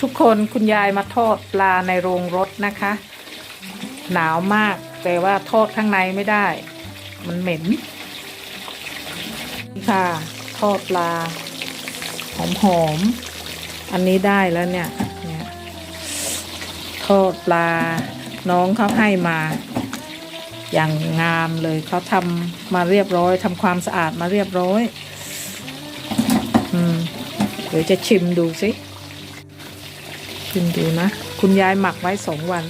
ทุกคนคุณยายมาทอดปลาในโรงรถนะคะ หนาวมากแต่ว่าทอดข้างในไม่ได้ มันเหม็นนี่ค่ะ ทอดปลา หอมหอมๆอันนี้ได้แล้วเนี่ยเนี่ย ทอดปลา น้องเขาให้มา อย่างงามเลยเขาทำมาเรียบร้อยทำความสะอาดมาเรียบร้อย อืมเดี๋ยวจะชิมดูสิ ชิมดูนะ คุณยายหมักไว้สองวัน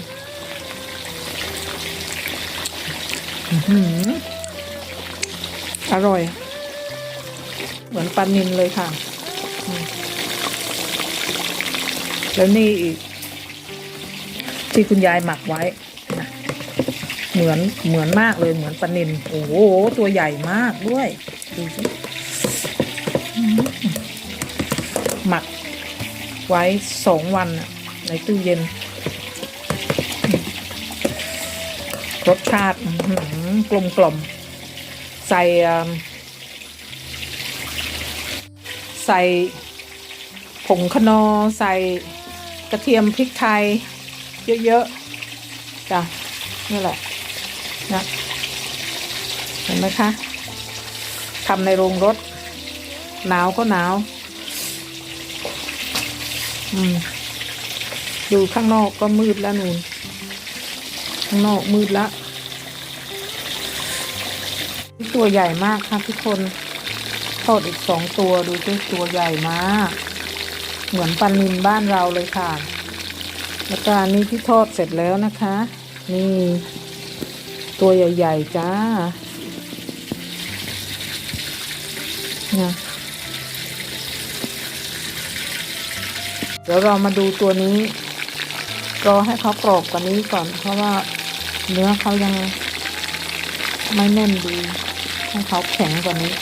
อร่อย เหมือนปลานินเลยค่ะ แล้วนี่อีก ที่คุณยายหมักไว้ เหมือนเหมือนมากเลยเหมือนปลานินโอ้โหตัวใหญ่มากด้วย ดูสิหมักไว้สองวันน่ะ ในตู้เย็น รสชาติกลมกล่อมใส่ใส่ผงขนอใส่กระเทียมพริกไทย เยอะๆจ้ะนี่แหละนะเห็นไหมคะทำในโรงรถ หนาวก็หนาว อืม ดูข้างนอกก็มืดแล้วนูนข้างนอกมืดละตัวใหญ่มากค่ะทุกคนทอดอีกสองตัวดูสิตัวใหญ่มาก เหมือนปลานินบ้านเราเลยค่ะ แล้วก็อันนี้ที่ทอดเสร็จแล้วนะคะ นี่ ตัวใหญ่ ๆ จ้านี่ยเดี๋ยวเรามาดูตัวนี้ รอให้เขากรอบกว่านี้ก่อน เพราะว่าเนื้อเขายังไม่แน่นดี ให้เขาแข็งกว่านี้